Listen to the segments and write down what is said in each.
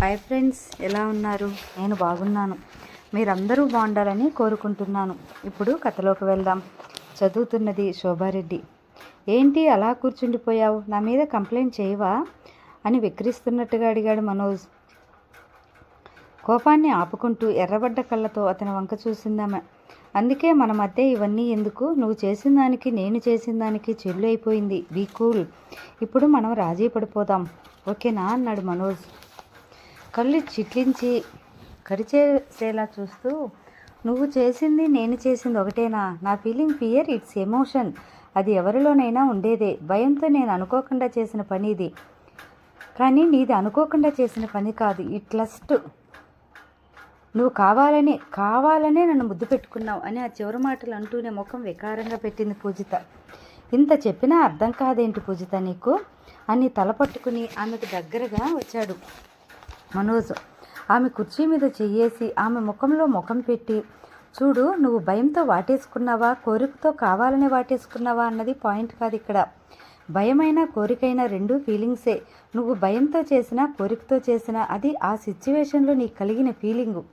Hi friends ఎలా ఉన్నారు? నేను బాగున్నాను. మీరందరూ బాగుండాలని కోరుకుంటున్నాను. ఇప్పుడు కథలోకి వెళ్దాం. చదువుతున్నది శోభారెడ్డి. ఏంటి అలా కూర్చుండిపోయావు? నా మీద కంప్లైంట్ చేయవా? అని విక్రిస్తున్నట్టుగా అడిగాడు మనోజ్. కోపాన్ని ఆపుకుంటూ ఎర్రబడ్డ కళ్ళతో అతని వంక చూసిందామె. అందుకే మన మధ్య ఇవన్నీ ఎందుకు? నువ్వు చేసిన దానికి నేను చేసిన దానికి చెల్లు అయిపోయింది. బీ కూల్ ఇప్పుడు మనం రాజీ పడిపోదాం. ఓకేనా? అన్నాడు మనోజ్. కళ్ళు చిట్లించి కరిచేసేలా చూస్తూ నువ్వు చేసింది నేను చేసింది ఒకటేనా? నా ఫీలింగ్ ఫియర్ ఇట్స్ ఎమోషన్. అది ఎవరిలోనైనా ఉండేదే. భయంతో నేను అనుకోకుండా చేసిన పని ఇది. కానీ నీది అనుకోకుండా చేసిన పని కాదు. ఇట్ లస్ట్ నువ్వు కావాలని కావాలనే నన్ను ముద్దు పెట్టుకున్నావు అని ఆ చివరి మాటలు అంటూనే ముఖం వికారంగా పెట్టింది పూజిత. ఇంత చెప్పినా అర్థం కాదేంటి పూజిత నీకు? అని తల పట్టుకుని ఆమెకు దగ్గరగా వచ్చాడు. మనోజ్ ఆమె కుర్చీ మీద చెయ్యేసి ఆమె ముఖంలో ముఖం పెట్టి చూడు నువ్వు భయంతో వాటేసుకున్నావా? కోరికతో కావాలనే వాటేసుకున్నావా? అన్నది పాయింట్ కాదు ఇక్కడ. భయమైన కోరికైనా రెండు ఫీలింగ్సే. నువ్వు భయంతో చేసినా కోరికతో చేసినా అది ఆ సిచ్యువేషన్లో నీకు కలిగిన ఫీలింగు.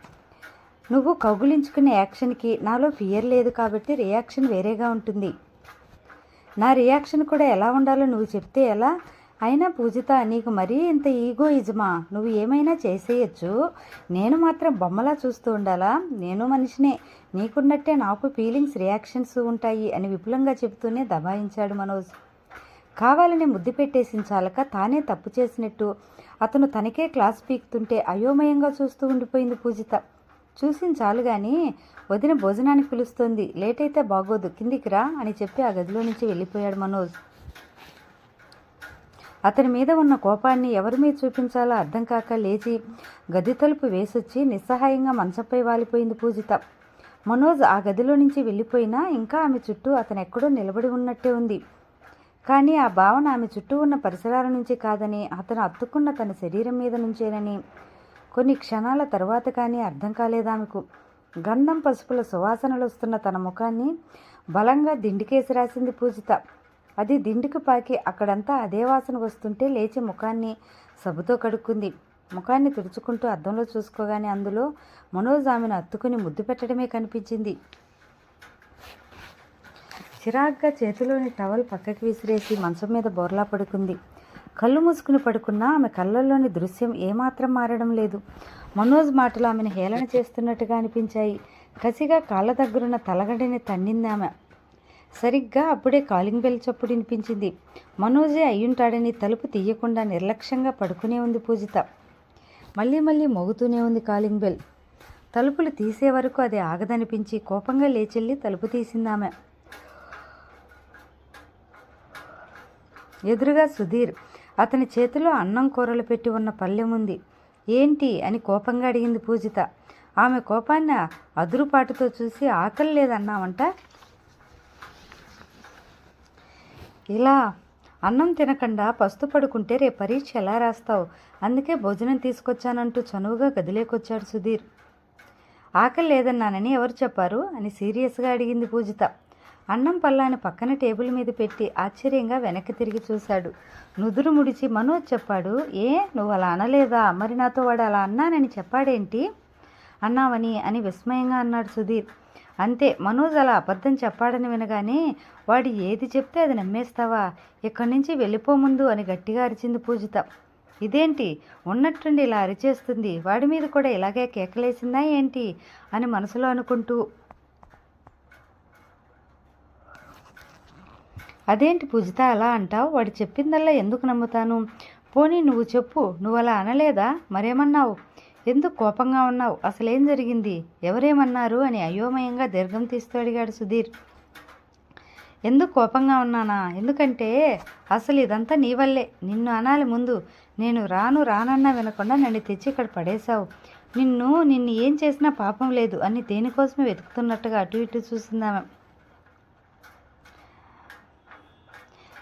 నువ్వు కౌగులించుకునే యాక్షన్కి నాలో ఫియర్ లేదు కాబట్టి రియాక్షన్ వేరేగా ఉంటుంది. నా రియాక్షన్ కూడా ఎలా ఉండాలో నువ్వు చెప్తే ఎలా? అయినా పూజిత నీకు మరీ ఇంత ఈగో ఇజమా నువ్వు ఏమైనా చేసేయచ్చు. నేను మాత్రం బొమ్మలా చూస్తూ ఉండాలా? నేను మనిషినే. నీకున్నట్టే నాకు ఫీలింగ్స్ రియాక్షన్స్ ఉంటాయి అని విపులంగా చెబుతూనే దబాయించాడు మనోజ్. కావాలని ముద్దు పెట్టేసించాలక తానే తప్పు చేసినట్టు. అతను తనకే క్లాస్ పీకుతుంటే అయోమయంగా చూస్తూ ఉండిపోయింది పూజిత. చూసించాలు కానీ వదిన భోజనానికి పిలుస్తోంది. లేట్ అయితే బాగోదు కిందికి రా అని చెప్పి ఆ గదిలో నుంచి వెళ్ళిపోయాడు మనోజ్. అతని మీద ఉన్న కోపాన్ని ఎవరి మీద చూపించాలో అర్థం కాక లేచి గది తలుపు వేసొచ్చి నిస్సహాయంగా మంచంపై వాలిపోయింది పూజిత. మనోజ్ ఆ గదిలో నుంచి వెళ్ళిపోయినా ఇంకా ఆమె చుట్టూ అతను ఎక్కడో నిలబడి ఉన్నట్టే ఉంది. కానీ ఆ భావన ఆమె చుట్టూ ఉన్న పరిసరాల నుంచి కాదని అతను అత్తుకున్న తన శరీరం మీద నుంచేనని. కొన్ని క్షణాల తరువాత కానీ అర్థం కాలేదామెకు గంధం పసుపుల సువాసనలు వస్తున్న తన ముఖాన్ని బలంగా దిండికేసి రాసింది పూజిత. అది దిండుకు పాకి అక్కడంతా అదే వాసన వస్తుంటే లేచి ముఖాన్ని సబ్బుతో కడుక్కుంది. ముఖాన్ని తుడుచుకుంటూ అద్దంలో చూసుకోగానే అందులో మనోజ్ ఆమెను అత్తుకుని ముద్దు పెట్టడమే కనిపించింది. చిరాగ్గా చేతిలోని టవల్ పక్కకి విసిరేసి మంచం మీద బోర్లా పడుకుంది. కళ్ళు మూసుకుని పడుకున్నా ఆమె కళ్ళల్లోని దృశ్యం ఏమాత్రం మారడం లేదు. మనోజ్ మాటలు ఆమెను హేళన చేస్తున్నట్టుగా అనిపించాయి. కసిగా కాళ్ళ దగ్గరున్న తలగడిని తన్నింది ఆమె. సరిగ్గా అప్పుడే కాలింగ్ బెల్ చప్పుడు వినిపించింది. మనోజే అయ్యుంటాడని తలుపు తీయకుండా నిర్లక్ష్యంగా పడుకునే ఉంది పూజిత. మళ్ళీ మళ్ళీ మోగుతూనే ఉంది కాలింగ్ బెల్. తలుపులు తీసే వరకు అది ఆగదనిపించి కోపంగా లేచెల్లి తలుపు తీసిందామె. ఎదురుగా సుధీర్. అతని చేతిలో అన్నం కూరలు పెట్టి ఉన్న పళ్ళెం ఉంది. ఏంటి అని కోపంగా అడిగింది పూజిత. ఆమె కోపాన్ని అదురుపాటుతో చూసి ఆకలి లేదన్నామంట ఇలా అన్నం తినకుండా పస్తు పడుకుంటే రేపు పరీక్ష ఎలా రాస్తావు? అందుకే భోజనం తీసుకొచ్చానంటూ చనువుగా గదిలేకొచ్చాడు సుధీర్. ఆకలి లేదన్నానని ఎవరు చెప్పారు? అని సీరియస్గా అడిగింది పూజిత. అన్నం పల్లాని పక్కన టేబుల్ మీద పెట్టి ఆశ్చర్యంగా వెనక్కి తిరిగి చూశాడు. నుదురు ముడిచి మనోజ్ చెప్పాడు ఏ నువ్వు అలా అనలేదా? మరి నాతో వాడు అలా అన్నానని చెప్పాడేంటి? అన్నావని అని విస్మయంగా అన్నాడు సుధీర్. అంతే. మనోజ్ అలా అబద్ధం చెప్పాడని వినగానే వాడు ఏది చెప్తే అది నమ్మేస్తావా? ఇక్కడి నుంచి వెళ్ళిపోముందు అని గట్టిగా అరిచింది పూజిత. ఇదేంటి? ఉన్నట్టుండి ఇలా అరిచేస్తుంది. వాడి మీద కూడా ఇలాగే కేకలేసిందా ఏంటి? అని మనసులో అనుకుంటూ. అదేంటి పూజిత అలా అంటావు? వాడు చెప్పిందల్లా ఎందుకు నమ్ముతాను? పోనీ నువ్వు చెప్పు. నువ్వు అలా అనలేదా? మరేమన్నావు? ఎందుకు కోపంగా ఉన్నావు? అసలేం జరిగింది? ఎవరేమన్నారు? అని అయోమయంగా దీర్ఘం తీస్తూ అడిగాడు సుధీర్. ఎందుకు కోపంగా ఉన్నానా? ఎందుకంటే అసలు ఇదంతా నీ వల్లే. నిన్ను అనాలి ముందు నేను రాను రానన్నా వినకుండా నన్ను తెచ్చి ఇక్కడ పడేశావు. నిన్ను నిన్ను ఏం చేసినా పాపం లేదు అని దేనికోసమే వెతుకుతున్నట్టుగా అటు ఇటు చూసిందామె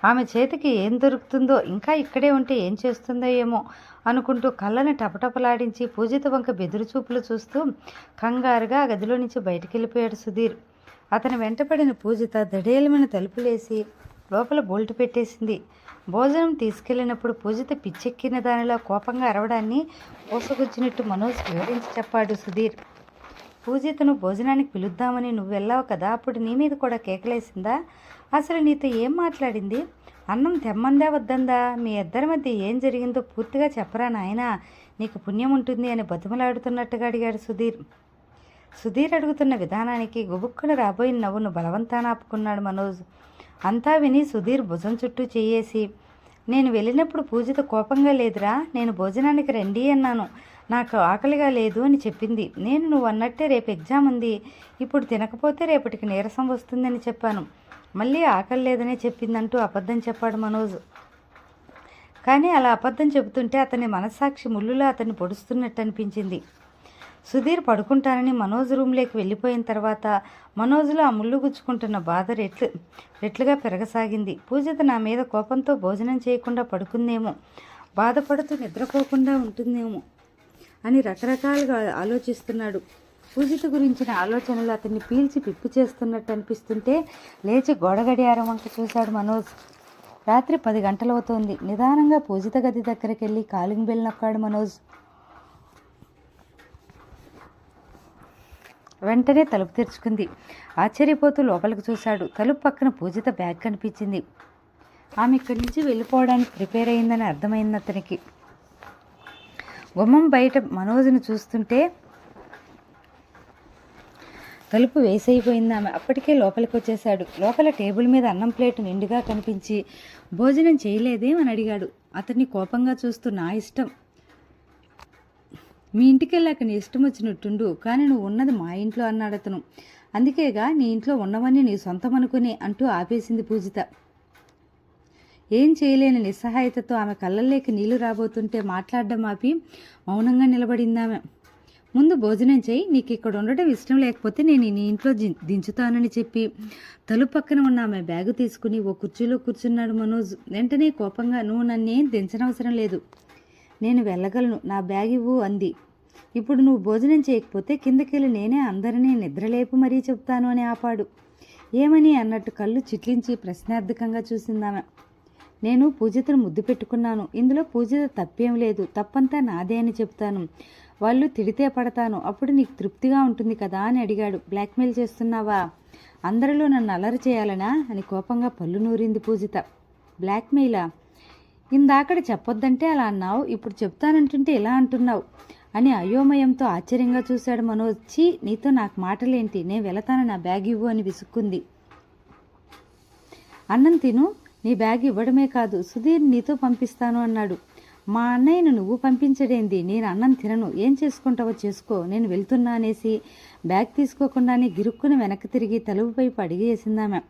ఆమె చేతికి ఏం దొరుకుతుందో ఇంకా ఇక్కడే ఉంటే ఏం చేస్తుందో ఏమో అనుకుంటూ కళ్ళని టపటపలాడించి పూజిత వంక బెదురు చూపులు చూస్తూ కంగారుగా ఆ గదిలో నుంచి బయటికి వెళ్ళిపోయాడు సుధీర్. అతని వెంటపడిన పూజిత దడేలమైన తలుపులేసి లోపల బోల్ట్ పెట్టేసింది. భోజనం తీసుకెళ్ళినప్పుడు పూజిత పిచ్చెక్కిన దానిలో కోపంగా అరవడాన్ని పోసగుచ్చినట్టు మనోజ్ వివరించి చెప్పాడు సుధీర్. పూజితను భోజనానికి పిలుద్దామని నువ్వు వెళ్ళావు కదా అప్పుడు నీ మీద కూడా కేకలేసిందా? అసలు నీతో ఏం మాట్లాడింది? అన్నం తెమ్మందా వద్దందా? మీ ఇద్దరి మధ్య ఏం జరిగిందో పూర్తిగా చెప్పరా నాయనా. నీకు పుణ్యం ఉంటుంది అని బతిమలాడుతున్నట్టుగా అడిగాడు సుధీర్. సుధీర్ అడుగుతున్న విధానానికి గుబుక్కున రాబోయిన నవ్వును బలవంతాన ఆపుకున్నాడు మనోజ్. అంతా విని సుధీర్ భుజం చుట్టూ చేయేసి నేను వెళ్ళినప్పుడు పూజతో కోపంగా లేదురా. నేను భోజనానికి రండి అన్నాను. నాకు ఆకలిగా లేదు అని చెప్పింది. నేను నువ్వు అన్నట్టే రేపు ఎగ్జామ్ ఉంది. ఇప్పుడు తినకపోతే రేపటికి నీరసం వస్తుందని చెప్పాను. మళ్ళీ ఆకలి లేదనే చెప్పిందంటూ అబద్ధం చెప్పాడు మనోజ్. కానీ అలా అబద్ధం చెబుతుంటే అతని మనస్సాక్షి ముళ్ళులా అతన్ని పొడుస్తున్నట్టు అనిపించింది సుధీర్ పడుకుంటానని మనోజ్ రూమ్లోకి వెళ్ళిపోయిన తర్వాత మనోజ్లో ఆ ముళ్ళు గుచ్చుకుంటున్న బాధ రెట్లు రెట్లుగా పెరగసాగింది. పూజిత నా మీద కోపంతో భోజనం చేయకుండా పడుకుందేమో బాధపడుతూ నిద్రపోకుండా ఉంటుందేమో అని రకరకాలుగా ఆలోచిస్తున్నాడు. పూజిత గురించిన ఆలోచనలు అతన్ని పీల్చి పిప్పి చేస్తున్నట్టు అనిపిస్తుంటే లేచి గోడ గడియారం వంక చూశాడు మనోజ్. రాత్రి పది గంటలవుతోంది. నిదానంగా పూజిత గది దగ్గరికి వెళ్ళి కాలింగ్ బెల్ నొక్కాడు మనోజ్. వెంటనే తలుపు తెరుచుకుంది. ఆశ్చర్యపోతూ లోపలికి చూశాడు. తలుపు పక్కన పూజిత బ్యాగ్ కనిపించింది. ఆమె ఇక్కడి నుంచి వెళ్ళిపోవడానికి ప్రిపేర్ అయిందని అర్థమైంది అతనికి. గుమ్మం బయట మనోజ్ను చూస్తుంటే తలుపు వేసైపోయింది ఆమె. అప్పటికే లోపలికి వచ్చేశాడు లోపల టేబుల్ మీద అన్నం ప్లేట్ నిండుగా కనిపించి భోజనం చేయలేదేం? అని అడిగాడు. అతన్ని కోపంగా చూస్తూ నా ఇష్టం. మీ ఇంటికి వెళ్ళాక నీ ఇష్టం వచ్చినట్టుండు కానీ నువ్వు ఉన్నది మా ఇంట్లో అన్నాడు అతను. అందుకేగా నీ ఇంట్లో ఉన్నవన్నీ నీ సొంతం అనుకుని అంటూ ఆపేసింది పూజిత. ఏం చేయలేని నిస్సహాయతతో ఆమె కళ్ళల్లోకి నీళ్ళు రాబోతుంటే మాట్లాడడం ఆపి మౌనంగా నిలబడిందామె ముందు భోజనం చేయి నీకు ఇక్కడ ఉండటం ఇష్టం లేకపోతే నేను నీ ఇంట్లో దించుతానని చెప్పి. తలుపు పక్కన ఉన్న ఆమె బ్యాగు తీసుకుని ఓ కుర్చీలో కూర్చున్నాడు మనోజ్. వెంటనే కోపంగా నువ్వు నన్నేం దించనవసరం లేదు. నేను వెళ్ళగలను. నా బ్యాగ్ ఇవ్వు అంది. ఇప్పుడు నువ్వు భోజనం చేయకపోతే కిందకెళ్ళి నేనే అందరినీ నిద్రలేపు మరీ చెప్తాను అని ఆపాడు. ఏమని? అన్నట్టు కళ్ళు చిట్లించి ప్రశ్నార్థకంగా చూసిందామె నేను పూజితను ముద్దు పెట్టుకున్నాను. ఇందులో పూజిత తప్పేం లేదు. తప్పంతా నాదే అని చెప్తాను. వాళ్ళు తిడితే పడతాను అప్పుడు నీకు తృప్తిగా ఉంటుంది కదా అని అడిగాడు. బ్లాక్మెయిల్ చేస్తున్నావా? అందరిలో నన్ను అలరి చేయాలనా? అని కోపంగా పళ్ళు నూరింది పూజిత. బ్లాక్మెయిలా? ఇందాకడ చెప్పొద్దంటే అలా అన్నావు ఇప్పుడు చెప్తానంటుంటే ఇలా అంటున్నావు అని అయోమయంతో ఆశ్చర్యంగా చూశాడు మనోజ్. ఛీ నీతో నాకు మాటలేంటి? నేను వెళతాను నా బ్యాగ్ ఇవ్వు అని విసుక్కుంది. అన్నం తిను నీ బ్యాగ్ ఇవ్వడమే కాదు సుధీర్ నీతో పంపిస్తాను అన్నాడు. మా అన్నయ్యను నువ్వు పంపించడేంది? నేను అన్నం తినను. ఏం చేసుకుంటావో చేసుకో. నేను వెళ్తున్నా అనేసి బ్యాగ్ తీసుకోకుండానే గిరుక్కుని వెనక్కి తిరిగి తలుపుపై అడిగేసిందామె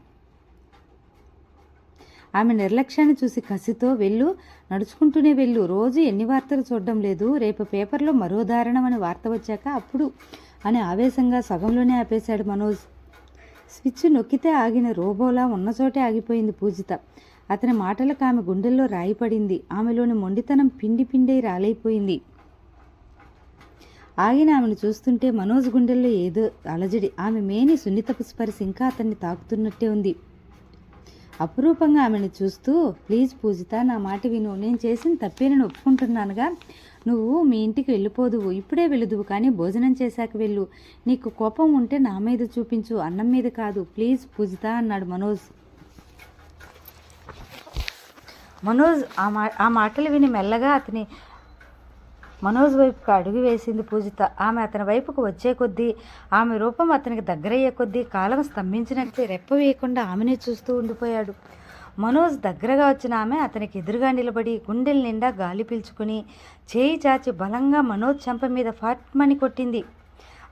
ఆమె నిర్లక్ష్యాన్ని చూసి కసితో వెళ్ళు నడుచుకుంటూనే వెళ్ళు. రోజు ఎన్ని వార్తలు చూడడం లేదు. రేపు పేపర్లో మరో దారుణం అని వార్త వచ్చాక అప్పుడు అని ఆవేశంగా సగంలోనే ఆపేశాడు మనోజ్. స్విచ్ నొక్కితే ఆగిన రోబోలా ఉన్న చోటే ఆగిపోయింది పూజిత. అతని మాటలకు ఆమె గుండెల్లో రాయి పడింది. ఆమెలోని మొండితనం పిండి పిండై రాలైపోయింది. ఆగిన ఆమెను చూస్తుంటే మనోజ్ గుండెల్లో ఏదో అలజడి. ఆమె మేని సున్నితపు స్పరిశ ఇంకా అతన్ని తాకుతున్నట్టే ఉంది. అపురూపంగా ఆమెను చూస్తూ ప్లీజ్ పూజిత నా మాట విను. నేను చేసిన తప్పే నేను ఒప్పుకుంటున్నానుగా. నువ్వు మీ ఇంటికి వెళ్ళిపోదువు. ఇప్పుడే వెళ్ళుదువు కానీ భోజనం చేశాక వెళ్ళు. నీకు కోపం ఉంటే నా మీద చూపించు. అన్నం మీద కాదు. ప్లీజ్ పూజిత అన్నాడు మనోజ్. మనోజ్ ఆ మా ఆ మాటలు విని మెల్లగా అతని మనోజ్ వైపుకు అడుగు వేసింది పూజిత. ఆమె అతని వైపుకు వచ్చే కొద్దీ ఆమె రూపం అతనికి దగ్గరయ్యే కొద్దీ కాలం స్తంభించినట్లే రెప్ప వేయకుండా ఆమెనే చూస్తూ ఉండిపోయాడు. మనోజ్ దగ్గరగా వచ్చిన ఆమె అతనికి ఎదురుగా నిలబడి గుండెల నిండా గాలి పీల్చుకుని చేయి చాచి బలంగా మనోజ్ చెంప మీద ఫాట్మని కొట్టింది.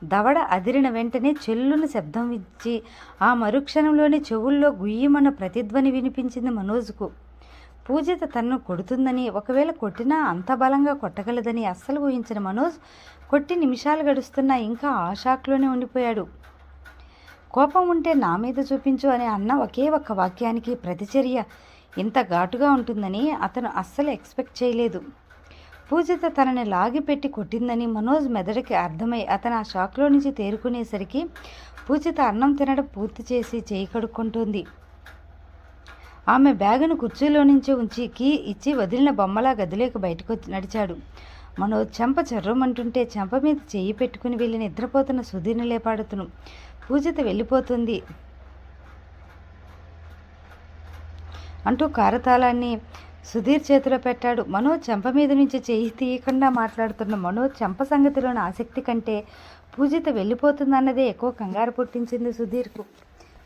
దవడ అదిరిన వెంటనే చెల్లును శబ్దం ఇచ్చి ఆ మరుక్షణంలోనే చెవుల్లో గుయ్యమన్న ప్రతిధ్వని వినిపించింది మనోజ్కు. పూజిత తనను కొడుతుందని ఒకవేళ కొట్టినా అంత బలంగా కొట్టగలదని అస్సలు ఊహించిన మనోజ్ కొట్టి నిమిషాలు గడుస్తున్నా ఇంకా ఆ షాక్లోనే ఉండిపోయాడు. కోపం ఉంటే నా మీద చూపించు అని అన్న ఒకే ఒక్క వాక్యానికి ప్రతిచర్య ఇంత ఘాటుగా ఉంటుందని అతను అస్సలు ఎక్స్పెక్ట్ చేయలేదు. పూజిత తనని లాగిపెట్టి కొట్టిందని మనోజ్ మెదడుకి అర్థమై అతను ఆ షాక్లో నుంచి తేరుకునేసరికి పూజిత అన్నం తినడం పూర్తి చేసి చేయి కడుక్కుంటుంది. ఆమె బ్యాగును కుర్చీలో నుంచి ఉంచి కీ ఇచ్చి వదిలిన బొమ్మలా గదిలోకి బయటకు నడిచాడు. మనోజ్ చెంప చెర్రమంటుంటే చెంప మీద చెయ్యి పెట్టుకుని వెళ్ళి నిద్రపోతున్న సుధీర్ని లేపాడుతును. పూజిత వెళ్ళిపోతుంది అంటూ కారతాళాన్ని సుధీర్ చేతిలో పెట్టాడు. మనోజ్ చెంప మీద నుంచి చెయ్యి తీయకుండా మాట్లాడుతున్న మనోజ్ చెంప సంగతిలోని ఆసక్తి కంటే పూజిత వెళ్ళిపోతుందన్నదే ఎక్కువ కంగారు పుట్టించింది సుధీర్కు.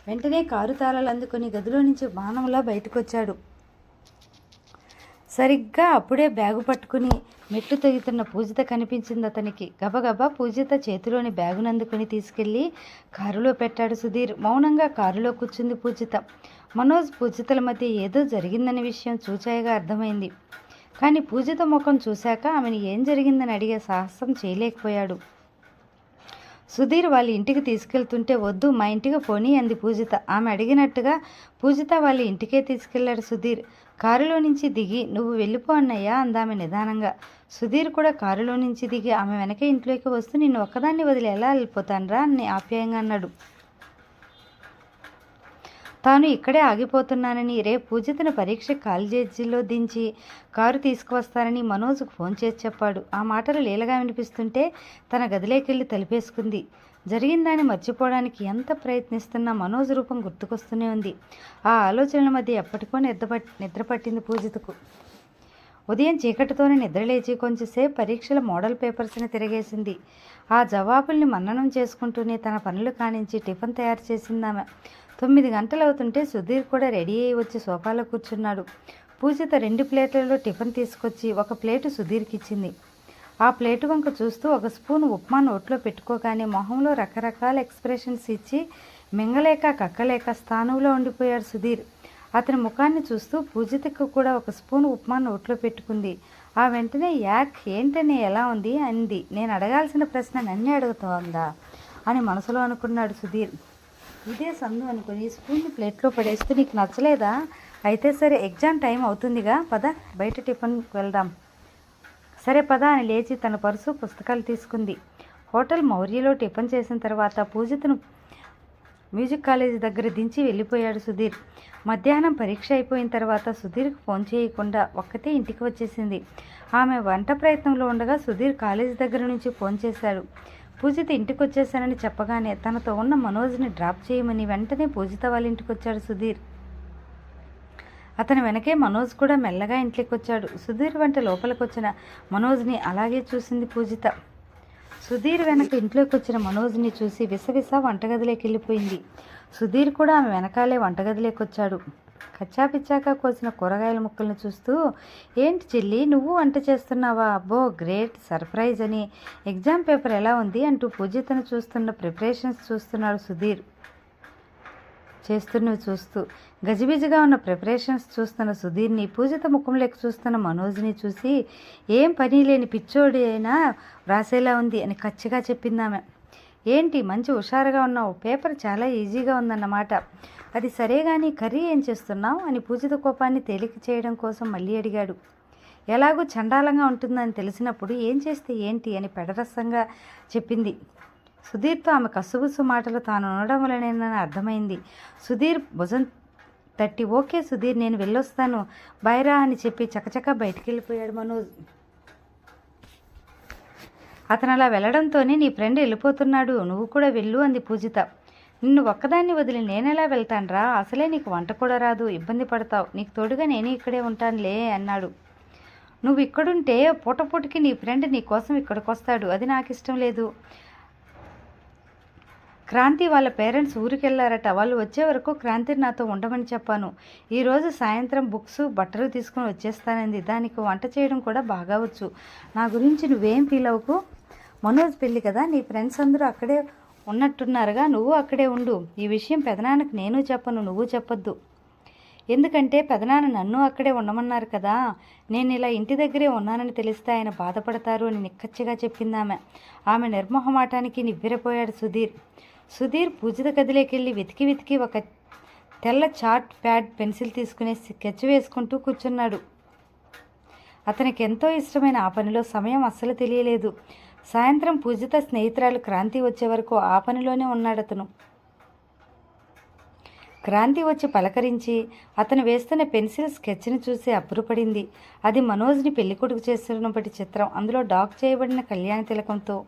వెంటనే కారు తాళాలు అందుకుని గదిలో నుంచి బాణంలా బయటకొచ్చాడు. సరిగ్గా అప్పుడే బ్యాగు పట్టుకుని మెట్లు తెగుతున్న పూజిత కనిపించింది అతనికి. గబగబా పూజిత చేతిలోని బ్యాగును అందుకుని తీసుకెళ్ళి కారులో పెట్టాడు సుధీర్. మౌనంగా కారులో కూర్చుంది పూజిత. మనోజ్ పూజితల మధ్య ఏదో జరిగిందనే విషయం చూచాయిగా అర్థమైంది. కానీ పూజిత ముఖం చూశాక ఆమెను ఏం జరిగిందని అడిగే సాహసం చేయలేకపోయాడు. సుధీర్ వాళ్ళ ఇంటికి తీసుకెళ్తుంటే వద్దు మా ఇంటికి పోనీ అంది పూజిత. ఆమె అడిగినట్టుగా పూజిత వాళ్ళ ఇంటికే తీసుకెళ్ళాడు సుధీర్. కారులో నుంచి దిగి నువ్వు వెళ్ళిపో అన్నయ్యా అందామె నిదానంగా. సుధీర్ కూడా కారులో నుంచి దిగి ఆమె వెనక ఇంట్లోకి వస్తూ నిన్ను ఒక్కదాన్ని వదిలి ఎలా వెళ్ళిపోతానరా అని ఆప్యాయంగా అన్నాడు. తాను ఇక్కడే ఆగిపోతున్నానని రేపు పూజితను పరీక్ష కాలేజీలో దించి కారు తీసుకువస్తానని మనోజ్కు ఫోన్ చేసి చెప్పాడు. ఆ మాటలు లీలగా వినిపిస్తుంటే తన గదిలోకెళ్ళి తలిపేసుకుంది. జరిగిందాన్ని మర్చిపోవడానికి ఎంత ప్రయత్నిస్తున్నా మనోజ్ రూపం గుర్తుకొస్తూనే ఉంది. ఆ ఆలోచనల మధ్య ఎప్పటికో నిద్రపట్ నిద్రపట్టింది పూజితకు. ఉదయం చీకటితోనే నిద్రలేచి కొంచెంసేపు పరీక్షల మోడల్ పేపర్స్ని తిరగేసింది. ఆ జవాబుల్ని మన్ననం చేసుకుంటూనే తన పనులు కానించి టిఫిన్ తయారు చేసిందామె. తొమ్మిది గంటలు అవుతుంటే సుధీర్ కూడా రెడీ అయ్యి వచ్చి సోఫాలో కూర్చున్నాడు. పూజిత రెండు ప్లేట్లలో టిఫిన్ తీసుకొచ్చి ఒక ప్లేటు సుధీర్కి ఇచ్చింది ఆ ప్లేటు వంక చూస్తూ ఒక స్పూన్ ఉప్మా నోట్లో పెట్టుకోగానే మొహంలో రకరకాల ఎక్స్ప్రెషన్స్ ఇచ్చి మింగలేక కక్కలేక స్థానంలో ఉండిపోయాడు సుధీర్. అతని ముఖాన్ని చూస్తూ పూజితకు కూడా ఒక స్పూన్ ఉప్మా నోట్లో పెట్టుకుంది. ఆ వెంటనే యాక్ ఏంటని ఎలా ఉంది? అంది. నేను అడగాల్సిన ప్రశ్న నన్నే అడుగుతోందా? అని మనసులో అనుకున్నాడు సుధీర్. ఇదే సందు అనుకుని స్పూన్ ప్లేట్లో పడేస్తే నీకు నచ్చలేదా? అయితే సరే ఎగ్జామ్ టైం అవుతుందిగా. పద బయట టిఫిన్కి వెళ్దాం. సరే పద అని లేచి తన పర్సు పుస్తకాలు తీసుకుంది. హోటల్ మౌర్యలో టిఫిన్ చేసిన తర్వాత పూజితను మ్యూజిక్ కాలేజీ దగ్గర దించి వెళ్ళిపోయాడు సుధీర్. మధ్యాహ్నం పరీక్ష అయిపోయిన తర్వాత సుధీర్కి ఫోన్ చేయకుండా ఒక్కతే ఇంటికి వచ్చేసింది. ఆమె వంట ప్రయత్నంలో ఉండగా సుధీర్ కాలేజీ దగ్గర నుంచి ఫోన్ చేశాడు. పూజిత ఇంటికి వచ్చేసానని చెప్పగానే తనతో ఉన్న మనోజ్ని డ్రాప్ చేయమని వెంటనే పూజిత వాళ్ళ ఇంటికి వచ్చాడు సుధీర్. అతని వెనకే మనోజ్ కూడా మెల్లగా ఇంట్లోకి వచ్చాడు సుధీర్ వెంట లోపలికి వచ్చిన మనోజ్ని అలాగే చూసింది పూజిత. సుధీర్ వెనక ఇంట్లోకి వచ్చిన మనోజ్ని చూసి విసవిస వంటగదిలోకి వెళ్ళిపోయింది సుధీర్ కూడా ఆమె వెనకాలే వంటగదిలోకి వచ్చాడు కచ్చాపిచ్చాక కోసిన కూరగాయల ముక్కల్ని చూస్తూ ఏంటి చెల్లి నువ్వు వంట చేస్తున్నావా? అబ్బో గ్రేట్ సర్ప్రైజ్ అని ఎగ్జామ్ పేపర్ ఎలా ఉంది? అంటూ పూజితను చూస్తున్న ప్రిపరేషన్స్ చూస్తున్నాడు సుధీర్. చేస్తున్నవి చూస్తూ గజిబిజిగా ఉన్న ప్రిపరేషన్స్ చూస్తున్న సుధీర్ని పూజిత ముఖంలోకి చూస్తున్న మనోజ్ని చూసి ఏం పని లేని పిచ్చోడి అయినా వ్రాసేలా ఉంది అని ఖచ్చిగా చెప్పిందామె ఏంటి మంచి హుషారుగా ఉన్నావు? పేపర్ చాలా ఈజీగా ఉందన్నమాట. అది సరే కానీ కర్రీ ఏం చేస్తున్నావు? అని పూజిత కోపాన్ని తేలిక చేయడం కోసం మళ్ళీ అడిగాడు. ఎలాగూ చండాలంగా ఉంటుందని తెలిసినప్పుడు ఏం చేస్తే ఏంటి అని పెడరసంగా చెప్పింది. సుధీర్తో ఆమె కసుగుసు మాటలు తాను ఉండడం వలనేనని అర్థమైంది. సుధీర్ భుజం తట్టి ఓకే సుధీర్ నేను వెళ్ళొస్తాను. బైరా అని చెప్పి చకచక బయటికి వెళ్ళిపోయాడు మనోజ్. అతను అలా వెళ్ళడంతోనే నీ ఫ్రెండ్ వెళ్ళిపోతున్నాడు. నువ్వు కూడా వెళ్ళు అంది పూజిత. నిన్ను ఒక్కదాన్ని వదిలి నేనెలా వెళ్తానురా? అసలే నీకు వంట కూడా రాదు. ఇబ్బంది పడతావు. నీకు తోడుగా నేను ఇక్కడే ఉంటానులే అన్నాడు. నువ్వు ఇక్కడుంటే పూటపూటికి నీ ఫ్రెండ్ నీ కోసం ఇక్కడికి వస్తాడు అది నాకు ఇష్టం లేదు. క్రాంతి వాళ్ళ పేరెంట్స్ ఊరికెళ్ళారట వాళ్ళు వచ్చే వరకు క్రాంతిని నాతో ఉండమని చెప్పాను. ఈరోజు సాయంత్రం బుక్స్ బట్టలు తీసుకుని వచ్చేస్తానంది. దానికి వంట చేయడం కూడా బాగా వచ్చు. నా గురించి నువ్వేం ఫీల్ అవ్వకు? మనోజ్ పెళ్ళి కదా నీ ఫ్రెండ్స్ అందరూ అక్కడే ఉన్నట్టున్నారుగా నువ్వు అక్కడే ఉండు. ఈ విషయం పెదనాన్నకు నేను చెప్పను నువ్వు చెప్పొద్దు. ఎందుకంటే పెదనాన్న నన్ను అక్కడే ఉండమన్నారు కదా. నేను ఇలా ఇంటి దగ్గరే ఉన్నానని తెలిస్తే ఆయన బాధపడతారు అని నిక్కచ్చిగా చెప్పిందామె. ఆమె నిర్మోహమాటానికి నివ్వెరపోయాడు సుధీర్. సుధీర్ పూజిత గదిలోకి వెళ్ళి వెతికి వెతికి ఒక తెల్ల చార్ట్ ప్యాడ్ పెన్సిల్ తీసుకుని స్కెచ్ వేసుకుంటూ కూర్చున్నాడు. అతనికి ఎంతో ఇష్టమైన ఆ పనిలో సమయం అస్సలు తెలియలేదు. సాయంత్రం పూజిత స్నేహితురాలు క్రాంతి వచ్చే వరకు ఆ పనిలోనే ఉన్నాడు అతను. క్రాంతి వచ్చి పలకరించి అతను వేస్తున్న పెన్సిల్ స్కెచ్ని చూసి అబ్బురపడింది. అది మనోజ్ని పెళ్ళికొడుకు చేస్తున్నప్పటి చిత్రం. అందులో డాక్ చేయబడిన కళ్యాణ తిలకంతో.